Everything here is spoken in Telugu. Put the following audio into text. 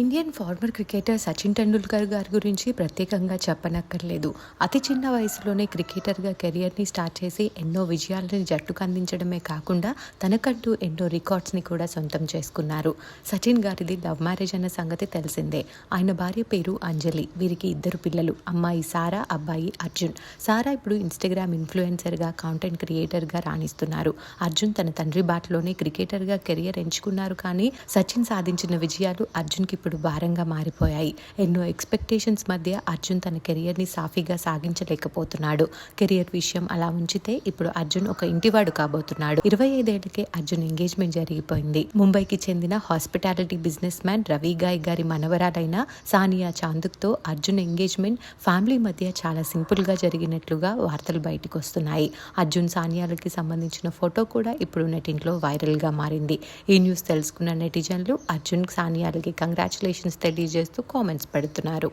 Indian former cricketer Sachin Tendulkar గారి గురించి ప్రత్యేకంగా చెప్పనక్కర్లేదు. అతి చిన్న వయసులోనే క్రికెటర్గా కెరియర్ని స్టార్ట్ చేసి ఎన్నో విజయాలను జట్టుకు అందించడమే కాకుండా తనకంటూ ఎన్నో రికార్డ్స్ని కూడా సొంతం చేసుకున్నారు. సచిన్ గారిది లవ్ మ్యారేజ్ అన్న సంగతి తెలిసిందే. ఆయన భార్య పేరు అంజలి వీరికి ఇద్దరు పిల్లలు అమ్మాయి సారా అబ్బాయి అర్జున్. సారా ఇప్పుడు ఇన్స్టాగ్రామ్ ఇన్ఫ్లుయెన్సర్గా కాంటెంట్ క్రియేటర్గా రాణిస్తున్నారు. అర్జున్ తన తండ్రి బాటలోనే క్రికెటర్గా కెరియర్ ఎంచుకున్నారు కానీ సచిన్ సాధించిన విజయాలు అర్జున్కి ఇప్పుడు భారంగా మారిపోయాయి. ఎన్నో ఎక్స్పెక్టేషన్స్ మధ్య అర్జున్ తన కెరియర్ని సాఫీగా సాగించలేకపోతున్నాడు. కెరియర్ విషయం అలా ఉంచితే ఇప్పుడు అర్జున్ ఒక ఇంటివాడు కాబోతున్నాడు. ఇరవై ఐదేళ్ళకే అర్జున్ ఎంగేజ్మెంట్ జరిగిపోయింది. ముంబైకి చెందిన hospitality businessman Ravi Ghai గారి మనవరాలైన సానియా చాందుక్తో అర్జున్ ఎంగేజ్మెంట్ ఫ్యామిలీ మధ్య చాలా సింపుల్గా జరిగినట్లుగా వార్తలు బయటకు వస్తున్నాయి అర్జున్ సానియాలకి సంబంధించిన ఫోటో కూడా ఇప్పుడు నెటింట్లో వైరల్గా మారింది. ఈ న్యూస్ తెలుసుకున్న నెటిజన్లు అర్జున్ సానియాలకి కంగ్రాచులేషన్స్ తెలియజేస్తూ కామెంట్స్ పెడుతున్నారు.